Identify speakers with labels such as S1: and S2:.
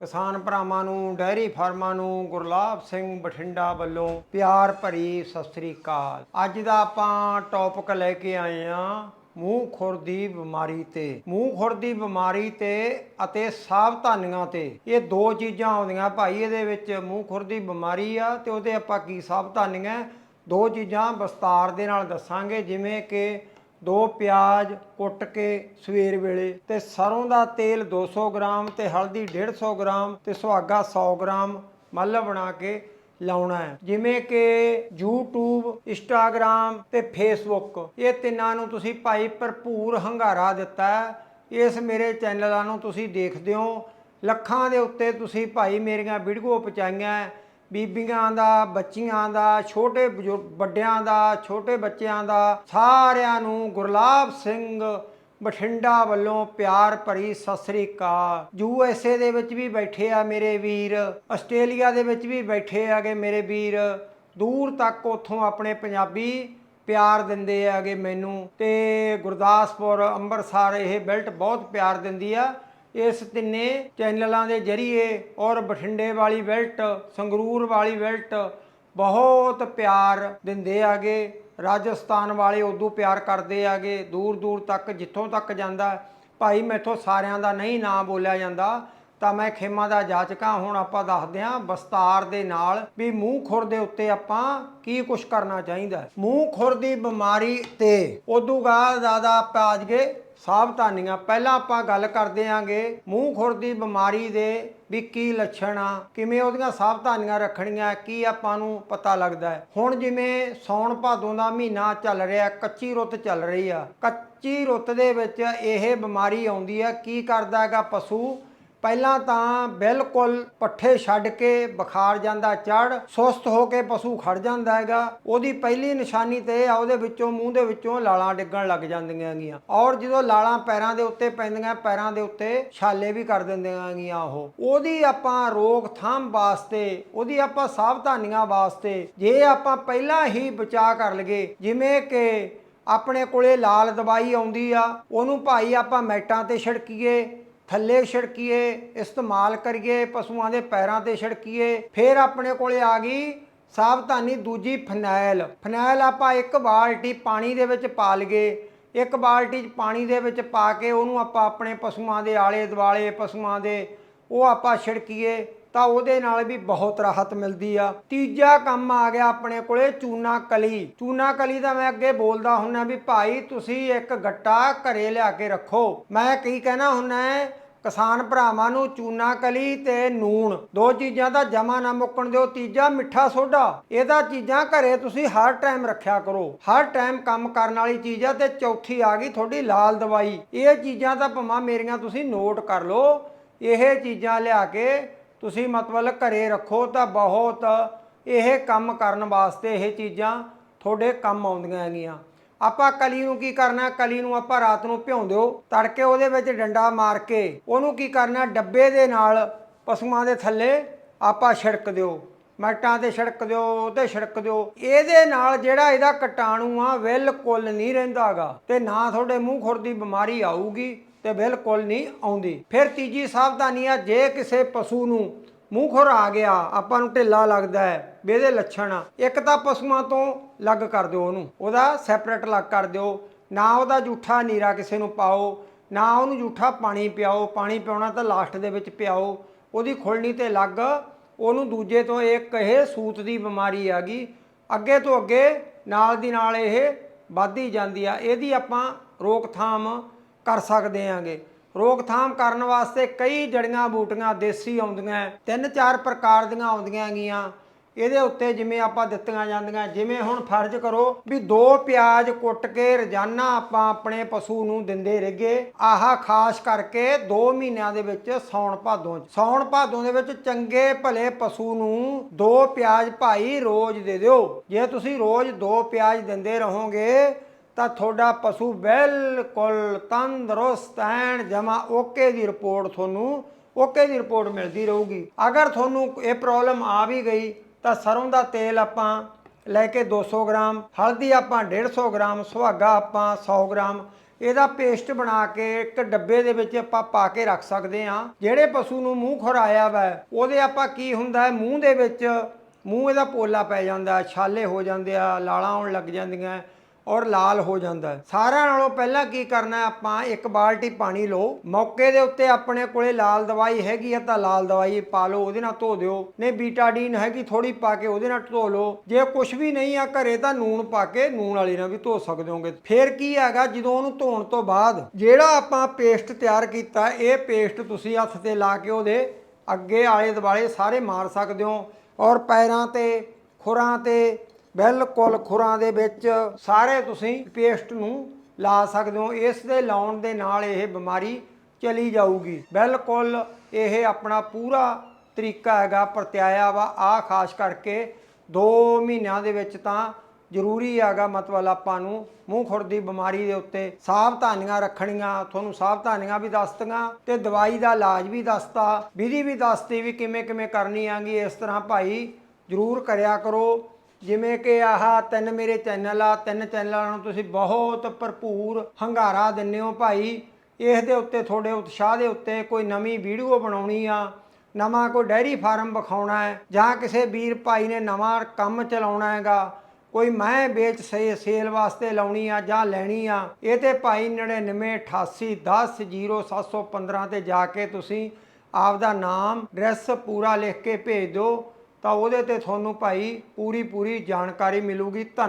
S1: ਕਿਸਾਨ ਭਰਾਵਾਂ ਨੂੰ ਡੈਰੀ ਫਾਰਮਾਂ ਨੂੰ ਗੁਰਲਾਬ ਸਿੰਘ ਬਠਿੰਡਾ ਵੱਲੋਂ ਪਿਆਰ ਭਰੀ ਸਤਿ ਸ੍ਰੀ ਅਕਾਲ। ਅੱਜ ਦਾ ਆਪਾਂ ਟੌਪਿਕ ਲੈ ਕੇ ਆਏ ਆ ਮੂੰਹ ਖੁਰ ਦੀ ਬਿਮਾਰੀ ਤੇ। ਮੂੰਹ ਖੁਰ ਦੀ ਬਿਮਾਰੀ ਤੇ ਅਤੇ ਸਾਵਧਾਨੀਆਂ ਤੇ। ਇਹ ਦੋ ਚੀਜ਼ਾਂ ਆਉਂਦੀਆਂ ਭਾਈ, ਇਹਦੇ ਵਿੱਚ ਮੂੰਹ ਖੁਰ ਦੀ ਬਿਮਾਰੀ ਆ ਤੇ ਉਹਦੇ ਆਪਾਂ ਕੀ ਸਾਵਧਾਨੀਆਂ ਦੋ ਚੀਜ਼ਾਂ ਵਿਸਤਾਰ ਦੇ ਨਾਲ ਦੱਸਾਂਗੇ, ਜਿਵੇਂ ਕਿ ਦੋ ਪਿਆਜ਼ ਕੁੱਟ ਕੇ ਸਵੇਰ ਵੇਲੇ ਤੇ ਸਰੋਂ ਦਾ ਤੇਲ 200 ਗ੍ਰਾਮ ਤੇ ਹਲਦੀ 150 ਗ੍ਰਾਮ ਤੇ ਸੁਹਾਗਾ 100 ਗ੍ਰਾਮ ਮੱਲ ਬਣਾ ਕੇ ਲਾਉਣਾ ਹੈ। ਜਿਵੇਂ ਕਿ YouTube, Instagram ਤੇ Facebook ਇਹ ਤਿੰਨਾਂ ਨੂੰ ਤੁਸੀਂ ਭਾਈ ਭਰਪੂਰ ਹੰਗਾਰਾ ਦਿੱਤਾ ਇਸ ਮੇਰੇ ਚੈਨਲਾਂ ਨੂੰ ਤੁਸੀਂ ਦੇਖਦੇ ਹੋ। ਲੱਖਾਂ ਦੇ ਉੱਤੇ ਤੁਸੀਂ ਭਾਈ ਮੇਰੀਆਂ ਵੀਡੀਓ ਪਹੁੰਚਾਈਆਂ ਬੀਬੀਆਂ ਦਾ, ਬੱਚੀਆਂ ਦਾ, ਛੋਟੇ ਬਜ਼ੁਰਗ, ਵੱਡਿਆਂ ਦਾ, ਛੋਟੇ ਬੱਚਿਆਂ ਦਾ, ਸਾਰਿਆਂ ਨੂੰ ਗੁਰਲਾਬ ਸਿੰਘ ਬਠਿੰਡਾ ਵੱਲੋਂ ਪਿਆਰ ਭਰੀ ਸਤਿ ਸ੍ਰੀ ਅਕਾਲ। ਯੂ ਐਸ ਏ ਦੇ ਵਿੱਚ ਵੀ ਬੈਠੇ ਆ ਮੇਰੇ ਵੀਰ, ਆਸਟ੍ਰੇਲੀਆ ਦੇ ਵਿੱਚ ਵੀ ਬੈਠੇ ਆਗੇ ਮੇਰੇ ਵੀਰ। ਦੂਰ ਤੱਕ ਉਥੋਂ ਆਪਣੇ ਪੰਜਾਬੀ ਪਿਆਰ ਦਿੰਦੇ ਆਗੇ ਮੈਨੂੰ ਤੇ ਗੁਰਦਾਸਪੁਰ, ਅੰਮ੍ਰਿਤਸਰ, ਇਹ ਬੈਲਟ ਬਹੁਤ ਪਿਆਰ ਦਿੰਦੀ ਆ। ਇਸ ਤਿੰਨੇ ਚੈਨਲਾਂ ਦੇ ਜਰੀਏ ਔਰ ਬਠਿੰਡੇ ਵਾਲੀ ਬੈਲਟ, ਸੰਗਰੂਰ ਵਾਲੀ ਬੈਲਟ ਬਹੁਤ ਪਿਆਰ ਦਿੰਦੇ ਆਗੇ। ਰਾਜਸਥਾਨ ਵਾਲੇ ਉਦੋਂ ਪਿਆਰ ਕਰਦੇ ਆਗੇ, ਦੂਰ ਦੂਰ ਤੱਕ, ਜਿੱਥੋਂ ਤੱਕ ਜਾਂਦਾ, ਭਾਈ ਮੈਥੋਂ ਸਾਰਿਆਂ ਦਾ ਨਹੀਂ ਨਾਂ ਬੋਲਿਆ ਜਾਂਦਾ। ਤਾਂ ਮੈਂ ਖੇਮਾ ਦਾ ਜਾਚਕਾਂ, ਹੁਣ ਆਪਾਂ ਦੱਸਦੇ ਹਾਂ ਵਿਸਤਾਰ ਦੇ ਨਾਲ ਵੀ ਮੂੰਹ ਖੁਰ ਦੇ ਉੱਤੇ ਆਪਾਂ ਕੀ ਕੁਝ ਕਰਨਾ ਚਾਹੀਦਾ। ਮੂੰਹ ਖੁਰ ਦੀ ਬਿਮਾਰੀ ਤੇ ਉਦੋਂ ਬਾਅਦ ਜ਼ਿਆਦਾ ਆਪਾਂ ਅੱਜ ਕੇ ਸਾਵਧਾਨੀਆਂ। ਪਹਿਲਾਂ ਆਪਾਂ ਗੱਲ ਕਰਦੇ ਆਂਗੇ ਮੂੰਹ ਖੁਰ ਦੀ ਬਿਮਾਰੀ ਦੇ ਵੀ ਕੀ ਲੱਛਣ ਆ, ਕਿਵੇਂ ਉਹਦੀਆਂ ਸਾਵਧਾਨੀਆਂ ਰੱਖਣੀਆਂ, ਕੀ ਆਪਾਂ ਨੂੰ ਪਤਾ ਲੱਗਦਾ ਹੈ। ਹੁਣ ਜਿਵੇਂ ਸੌਣ ਭਾਦੋਂ ਦਾ ਮਹੀਨਾ ਚੱਲ ਰਿਹਾ, ਕੱਚੀ ਰੁੱਤ ਚੱਲ ਰਹੀ ਆ। ਕੱਚੀ ਰੁੱਤ ਦੇ ਵਿੱਚ ਇਹ ਬਿਮਾਰੀ ਆਉਂਦੀ ਆ, ਕੀ ਕਰਦਾ ਹੈਗਾ ਪਸ਼ੂ? ਪਹਿਲਾਂ ਤਾਂ ਬਿਲਕੁਲ ਪੱਠੇ ਛੱਡ ਕੇ ਬੁਖਾਰ ਜਾਂਦਾ ਚੜ ਸੁਸਤ ਹੋ ਕੇ ਪਸ਼ੂ ਖੜ ਜਾਂਦਾ ਹੈਗਾ। ਉਹਦੀ ਪਹਿਲੀ ਨਿਸ਼ਾਨੀ ਤੇ ਆ, ਉਹਦੇ ਵਿੱਚੋਂ, ਮੂੰਹ ਦੇ ਵਿੱਚੋਂ ਲਾਲਾਂ ਡਿੱਗਣ ਲੱਗ ਜਾਂਦੀਆਂ ਹੈਗੀਆਂ। ਔਰ ਜਦੋਂ ਲਾਲਾਂ ਪੈਰਾਂ ਦੇ ਉੱਤੇ ਪੈਂਦੀਆਂ, ਪੈਰਾਂ ਦੇ ਉੱਤੇ ਛਾਲੇ ਵੀ ਕਰ ਦਿੰਦੀਆਂ ਹੈਗੀਆਂ ਉਹ। ਉਹਦੀ ਆਪਾਂ ਰੋਕਥਾਮ ਵਾਸਤੇ, ਉਹਦੀ ਆਪਾਂ ਸਾਵਧਾਨੀਆਂ ਵਾਸਤੇ, ਜੇ ਆਪਾਂ ਪਹਿਲਾਂ ਹੀ ਬਚਾਅ ਕਰ ਲਈਏ, ਜਿਵੇਂ ਕਿ ਆਪਣੇ ਕੋਲੇ ਲਾਲ ਦਵਾਈ ਆਉਂਦੀ ਆ, ਉਹਨੂੰ ਭਾਈ ਆਪਾਂ ਮੈਟਾਂ ਤੇ ਛਿੜਕੀਏ ਥੱਲੇ ਛਿੜਕੀਏ, ਇਸਤੇਮਾਲ ਕਰੀਏ, ਪਸ਼ੂਆਂ ਦੇ ਪੈਰਾਂ ਤੇ ਛਿੜਕੀਏ, ਫਿਰ ਆਪਣੇ ਕੋਲੇ ਆ ਗਈ ਸਾਵਧਾਨੀ ਦੂਜੀ ਫਨੈਲ। ਫਨੈਲ ਆਪਾਂ ਇੱਕ ਬਾਲਟੀ ਪਾਣੀ ਦੇ ਵਿੱਚ ਪਾ ਲਈਏ। ਇੱਕ ਬਾਲਟੀ 'ਚ ਪਾਣੀ ਦੇ ਵਿੱਚ ਪਾ ਕੇ ਉਹਨੂੰ ਆਪਾਂ ਆਪਣੇ ਪਸ਼ੂਆਂ ਦੇ ਆਲੇ ਦੁਆਲੇ ਪਸ਼ੂਆਂ ਦੇ ਉਹ ਆਪਾਂ ਛਿੜਕੀਏ। ਤਾਂ ਉਹਦੇ ਨਾਲ ਵੀ ਬਹੁਤ ਰਾਹਤ ਮਿਲਦੀ ਆ। ਤੀਜਾ ਕੰਮ ਆ ਗਿਆ ਆਪਣੇ ਕੋਲੇ ਚੂਨਾ ਕਲੀ। ਚੂਨਾ ਕਲੀ ਦਾ ਮੈਂ ਅੱਗੇ ਬੋਲਦਾ ਹੁੰਨਾ ਵੀ ਭਾਈ ਤੁਸੀਂ ਇੱਕ ਗੱਟਾ ਘਰੇ ਲਿਆ ਕੇ ਰੱਖੋ। ਮੈਂ ਕੀ ਕਹਿਣਾ ਹੁੰਨਾ ਕਿਸਾਨ ਭਰਾਵਾਂ ਨੂੰ ਚੂਨਾ ਕਲੀ ਤੇ ਨੂਣ। ਦੋ ਚੀਜ਼ਾਂ ਦਾ ਜਮਾ ਨਾ ਮੁੱਕਣ ਦਿਓ, ਤੀਜਾ ਮਿੱਠਾ ਸੋਡਾ। ਇਹਦਾ ਚੀਜ਼ਾਂ ਘਰੇ ਤੁਸੀਂ ਹਰ ਟਾਈਮ ਰੱਖਿਆ ਕਰੋ। ਹਰ ਟਾਈਮ ਕੰਮ ਕਰਨ ਵਾਲੀ ਚੀਜ਼ ਆ ਤੇ ਚੌਥੀ ਆ ਗਈ ਤੁਹਾਡੀ ਲਾਲ ਦਵਾਈ। ਇਹ ਚੀਜ਼ਾਂ ਤਾਂ ਭਮਾ ਮੇਰੀਆਂ ਤੁਸੀਂ ਨੋਟ ਕਰ ਲਓ, ਇਹ ਚੀਜ਼ਾਂ ਲਿਆ ਕੇ ਤੁਸੀਂ ਮਤਲਬ ਘਰੇ ਰੱਖੋ ਤਾਂ ਬਹੁਤ, ਇਹ ਕੰਮ ਕਰਨ ਵਾਸਤੇ ਇਹ ਚੀਜ਼ਾਂ ਤੁਹਾਡੇ ਕੰਮ ਆਉਂਦੀਆਂ ਹੈਗੀਆਂ। ਆਪਾਂ ਕਲੀ ਨੂੰ ਕੀ ਕਰਨਾ, ਕਲੀ ਨੂੰ ਆਪਾਂ ਰਾਤ ਨੂੰ ਭਿਉਂ ਦਿਓ, ਤੜਕੇ ਉਹਦੇ ਵਿੱਚ ਡੰਡਾ ਮਾਰ ਕੇ ਉਹਨੂੰ ਕੀ ਕਰਨਾ, ਡੱਬੇ ਦੇ ਨਾਲ ਪਸ਼ੂਆਂ ਦੇ ਥੱਲੇ ਆਪਾਂ ਛਿੜਕ ਦਿਓ, ਮੈਟਾਂ ਤੇ ਛਿੜਕ ਦਿਓ ਉਹਤੇ ਛਿੜਕ ਦਿਓ। ਇਹਦੇ ਨਾਲ ਜਿਹੜਾ ਇਹਦਾ ਕੀਟਾਣੂ ਆ, ਬਿਲਕੁਲ ਨਹੀਂ ਰਹਿੰਦਾਗਾ ਤੇ ਨਾ ਤੁਹਾਡੇ ਮੂੰਹ ਖੁਰ ਦੀ ਬਿਮਾਰੀ ਆਊਗੀ। ਤੇ ਬਿਲਕੁਲ ਨਹੀਂ ਆਉਂਦੀ। ਫਿਰ ਤੀਜੀ ਸਾਵਧਾਨੀ ਆ, ਜੇ ਕਿਸੇ ਪਸ਼ੂ ਨੂੰ ਮੂੰਹ ਖੁਰ ਆ ਗਿਆ, ਆਪਾਂ ਨੂੰ ਢਿੱਲਾ ਲੱਗਦਾ ਹੈ ਇਹਦੇ ਲੱਛਣ ਆ, ਇੱਕ ਤਾਂ ਪਸ਼ੂਆਂ ਤੋਂ ਲੱਗ ਕਰ ਦਿਓ ਉਹਨੂੰ। ਉਹਦਾ ਸੈਪਰੇਟ ਲੱਗ ਕਰ ਦਿਓ। ਨਾ ਉਹਦਾ ਜੂਠਾ ਨੀਰਾ ਕਿਸੇ ਨੂੰ ਪਾਓ, ਨਾ ਉਹਨੂੰ ਜੂਠਾ ਪਾਣੀ ਪਿਆਓ, ਪਾਣੀ ਪਿਆਉਣਾ ਤਾਂ ਲਾਸਟ ਦੇ ਵਿੱਚ ਪਿਆਓ। ਉਹਦੀ ਖੁਲਣੀ ਤੇ ਲੱਗ ਉਹਨੂੰ ਦੂਜੇ ਤੋਂ ਇੱਕ ਇਹ ਸੂਤ ਦੀ ਬਿਮਾਰੀ ਆ ਗਈ। ਅੱਗੇ ਤੋਂ ਅੱਗੇ ਨਾਲ ਦੀ ਨਾਲ ਇਹ ਵੱਧਦੀ ਜਾਂਦੀ ਆ। ਇਹਦੀ ਆਪਾਂ ਰੋਕਥਾਮ ਕਰ ਸਕਦੇ ਆਂਗੇ। ਰੋਕਥਾਮ ਕਰਨ ਵਾਸਤੇ ਕਈ ਜੜੀਆਂ ਬੂਟੀਆਂ ਦੇਸੀ ਆਉਂਦੀਆਂ ਤਿੰਨ ਚਾਰ ਪ੍ਰਕਾਰ ਦੀਆਂ ਆਉਂਦੀਆਂ ਗੀਆਂ ਇਹਦੇ ਉੱਤੇ ਜਿਵੇਂ ਆਪਾਂ ਦਿੱਤੀਆਂ ਜਾਂਦੀਆਂ, ਜਿਵੇਂ ਹੁਣ ਫਰਜ਼ ਕਰੋ ਵੀ ਦੋ ਪਿਆਜ਼ ਕੁੱਟ ਕੇ ਰੋਜ਼ਾਨਾ ਆਪਾਂ ਆਪਣੇ ਪਸ਼ੂ ਨੂੰ ਦਿੰਦੇ ਰਹੀਏ। ਆਹ ਖਾਸ ਕਰਕੇ 2 ਮਹੀਨਿਆਂ ਦੇ ਵਿੱਚ ਸੌਣ ਭਾਦੋਂ 'ਚ। ਸੌਣ ਭਾਦੋਂ ਦੇ ਵਿੱਚ ਚੰਗੇ ਭਲੇ ਪਸ਼ੂ ਨੂੰ ਦੋ ਪਿਆਜ਼ ਭਾਈ ਰੋਜ਼ ਦੇ ਦਿਓ। ਜੇ ਤੁਸੀਂ ਰੋਜ਼ ਦੋ ਪਿਆਜ਼ ਦਿੰਦੇ ਰਹੋਗੇ ਤਾਂ ਤੁਹਾਡਾ ਪਸ਼ੂ ਬਿਲਕੁਲ ਤੰਦਰੁਸਤ ਐਨ, ਜਮਾ ਓਕੇ ਦੀ ਰਿਪੋਰਟ ਤੁਹਾਨੂੰ, ਓਕੇ ਦੀ ਰਿਪੋਰਟ ਮਿਲਦੀ ਰਹੂਗੀ। ਅਗਰ ਤੁਹਾਨੂੰ ਇਹ ਪ੍ਰੋਬਲਮ ਆ ਵੀ ਗਈ, ਤਾਂ ਸਰੋਂ ਦਾ ਤੇਲ ਆਪਾਂ ਲੈ ਕੇ 200 ਗ੍ਰਾਮ, ਹਲਦੀ ਆਪਾਂ 150 ਗ੍ਰਾਮ, ਸੁਹਾਗਾ ਆਪਾਂ 100 ਗ੍ਰਾਮ, ਇਹਦਾ ਪੇਸਟ ਬਣਾ ਕੇ ਇੱਕ ਡੱਬੇ ਦੇ ਵਿੱਚ ਆਪਾਂ ਪਾ ਕੇ ਰੱਖ ਸਕਦੇ ਹਾਂ। ਜਿਹੜੇ ਪਸ਼ੂ ਨੂੰ ਮੂੰਹ ਖੁਰਾਇਆ ਵਾ, ਉਹਦੇ ਆਪਾਂ ਕੀ ਹੁੰਦਾ ਹੈ, ਮੂੰਹ ਦੇ ਵਿੱਚ ਮੂੰਹ ਇਹਦਾ ਪੋਲਾ ਪੈ ਜਾਂਦਾ, ਛਾਲੇ ਹੋ ਜਾਂਦੇ ਆ, ਲਾਲਾਂ ਆਉਣ ਲੱਗ ਜਾਂਦੀਆਂ ਔਰ ਲਾਲ ਹੋ ਜਾਂਦਾ ਹੈ। ਸਾਰਿਆਂ ਨਾਲੋਂ ਪਹਿਲਾਂ ਕੀ ਕਰਨਾ ਆਪਾਂ ਇੱਕ ਬਾਲਟੀ ਪਾਣੀ ਲਓ। ਮੌਕੇ ਦੇ ਉੱਤੇ ਆਪਣੇ ਕੋਲੇ ਲਾਲ ਦਵਾਈ ਹੈਗੀ ਆ ਤਾਂ ਲਾਲ ਦਵਾਈ ਪਾ ਲਓ, ਉਹਦੇ ਨਾਲ ਧੋ ਦਿਓ। ਨਹੀਂ, ਬੀਟਾਡੀਨ ਹੈਗੀ ਥੋੜੀ ਪਾ ਕੇ ਉਹਦੇ ਨਾਲ ਧੋ ਲਓ। ਜੇ ਕੁਝ ਵੀ ਨਹੀਂ ਆ ਘਰੇ ਤਾਂ ਨੂਣ ਪਾ ਕੇ ਨੂਣ ਵਾਲੀ ਨਾਲ ਵੀ ਧੋ ਸਕਦੇ ਹੋਗੇ। ਫਿਰ ਕੀ ਹੈਗਾ? ਜਦੋਂ ਉਹਨੂੰ ਧੋਣ ਤੋਂ ਬਾਅਦ ਜਿਹੜਾ ਆਪਾਂ ਪੇਸਟ ਤਿਆਰ ਕੀਤਾ, ਇਹ ਪੇਸਟ ਤੁਸੀਂ ਹੱਥ ਤੇ ਲਾ ਕੇ ਉਹਦੇ ਅੱਗੇ ਆਲੇ ਦੁਆਲੇ ਸਾਰੇ ਮਾਰ ਸਕਦੇ ਹੋ। ਔਰ ਪੈਰਾਂ ਤੇ, ਖੁਰਾਂ ਤੇ ਬਿਲਕੁਲ ਖੁਰਾਂ ਦੇ ਵਿੱਚ ਸਾਰੇ ਤੁਸੀਂ ਪੇਸਟ ਨੂੰ ਲਾ ਸਕਦੇ ਹੋ। ਇਸ ਦੇ ਲਾਉਣ ਦੇ ਨਾਲ ਇਹ ਬਿਮਾਰੀ ਚਲੀ ਜਾਊਗੀ। ਬਿਲਕੁਲ ਇਹ ਆਪਣਾ ਪੂਰਾ ਤਰੀਕਾ ਹੈਗਾ, ਪ੍ਰਤਿਆਇਆ ਵਾ। ਆ ਖਾਸ ਕਰਕੇ 2 ਮਹੀਨਿਆਂ ਦੇ ਵਿੱਚ ਤਾਂ ਜ਼ਰੂਰੀ ਹੈਗਾ, ਮਤਲਬ ਆਪਾਂ ਨੂੰ ਮੂੰਹ ਖੁਰ ਦੀ ਬਿਮਾਰੀ ਦੇ ਉੱਤੇ ਸਾਵਧਾਨੀਆਂ ਰੱਖਣੀਆਂ। ਤੁਹਾਨੂੰ ਸਾਵਧਾਨੀਆਂ ਵੀ ਦੱਸਤੀਆਂ ਤੇ ਦਵਾਈ ਦਾ ਇਲਾਜ ਵੀ ਦੱਸਤਾ। ਵਿਧੀ ਵੀ ਦੱਸਤੀ ਵੀ ਕਿਵੇਂ ਕਿਵੇਂ ਕਰਨੀ ਆਂਗੀ ਇਸ ਤਰ੍ਹਾਂ ਭਾਈ ਜ਼ਰੂਰ ਕਰਿਆ ਕਰੋ। ਜਿਵੇਂ ਕਿ ਆਹ ਤਿੰਨ ਮੇਰੇ ਚੈਨਲ ਆ, ਤਿੰਨ ਚੈਨਲਾਂ ਨੂੰ ਤੁਸੀਂ ਬਹੁਤ ਭਰਪੂਰ ਹੰਗਾਰਾ ਦਿੰਦੇ ਹੋ ਭਾਈ। ਇਸ ਦੇ ਉੱਤੇ ਤੁਹਾਡੇ ਉਤਸ਼ਾਹ ਦੇ ਉੱਤੇ ਕੋਈ ਨਵੀਂ ਵੀਡੀਓ ਬਣਾਉਣੀ ਆ, ਨਵਾਂ ਕੋਈ ਡੈਰੀ ਫਾਰਮ ਵਿਖਾਉਣਾ ਹੈ, ਜਾਂ ਕਿਸੇ ਵੀਰ ਭਾਈ ਨੇ ਨਵਾਂ ਕੰਮ ਚਲਾਉਣਾ ਹੈਗਾ, ਕੋਈ ਮੈਂ ਵੇਚ ਸੇ, ਸੇਲ ਵਾਸਤੇ ਲਾਉਣੀ ਆ ਜਾਂ ਲੈਣੀ ਆ, ਇਹ ਤੇ ਭਾਈ 9988100715 ਤੇ ਜਾ ਕੇ ਤੁਸੀਂ ਆਪਦਾ ਨਾਮ ਐਡਰੈਸ ਪੂਰਾ ਲਿਖ ਕੇ ਭੇਜ ਦਿਓ। ਤਾਂ ਉਹਦੇ ਤੇ ਤੁਹਾਨੂੰ ਭਾਈ ਪੂਰੀ ਪੂਰੀ ਜਾਣਕਾਰੀ ਮਿਲੂਗੀ। ਧੰਨਵਾਦ।